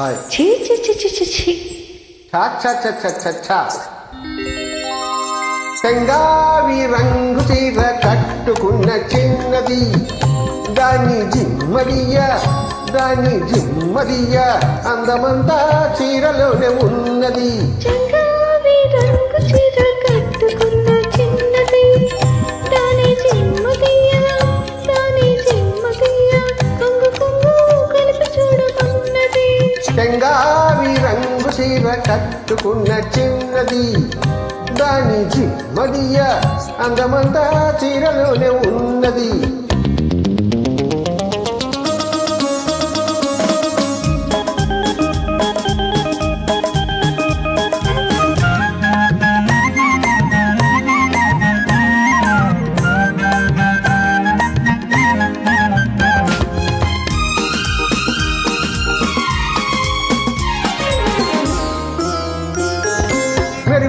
ఛీ ఛీ ఛీ ఛీ ఛీ ఛీ. చెంగావి రంగు చీర కట్టుకున్న చిన్నది. దాని జిమ్మదియ దాని జిమ్మదియ అందమంతా చీరలోనే ఉన్నది. చంగావి రంగు చీర చీర కట్టుకున్న చిన్నది. దాని జిమ్మడియ అందమంతా చీరలోనే ఉన్నది.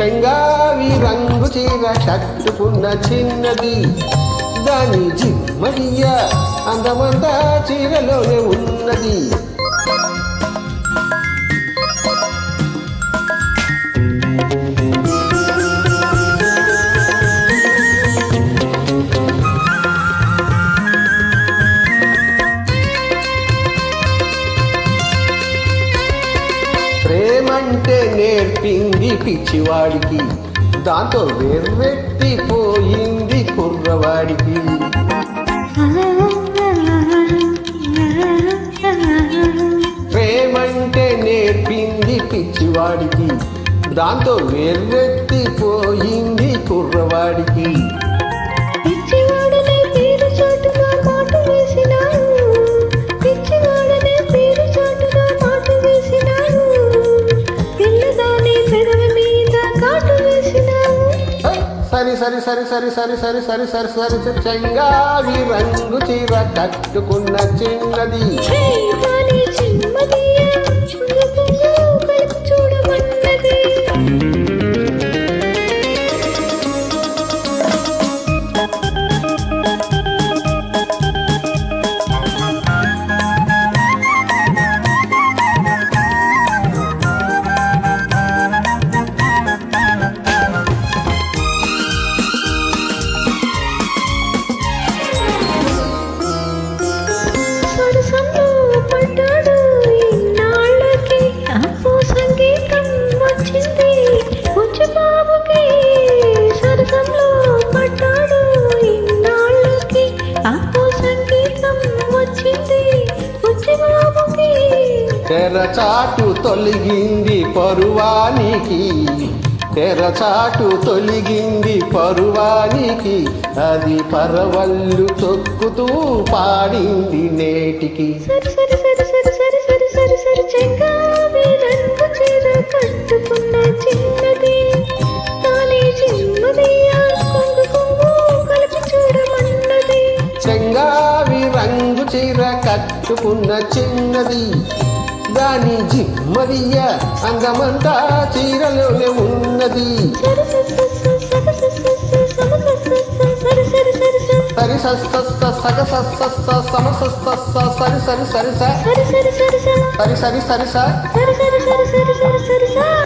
చేస్తివి రంగు చీర కట్టుకున్న చిన్నది. దాని జిమ్మడియ అందమంతా చీరలోనే ఉన్నది. ప్రేమంటే నేర్పింది పిచ్చివాడికి? దాంతో వెర్రెత్తిపోయింది కుర్రవాడికి. ప్రేమంటే నేర్పింది పిచ్చివాడికి. దాంతో వెర్రెత్తిపోయింది కుర్రవాడికి. సరి సరి సరి సరి సరి సరి సరి సరి సరి చెంగావి రంగు చీర కట్టుకున్న చిన్నది తెరచాటు తొలగింది పరువానికి. తెరచాటు తొలగింది పరువానికి. అది పరవళ్ళు తొక్కుతూ పాడింది నేటికి. చెంగావి రంగు చీర కట్టుకున్న చిన్నది. దాని జిమ్మదియ అందమంతా చీరలోనే ఉన్నది. సరి సరి సరి సరి సరి సరి సరి సరి సరి సరి సరి సస్త సగ సస్త సమ సస్త సరి సరి సరి స సరి సరి సరి సరి సరి సరి సరి స సరి సరి సరి సరి సరి సరి సరి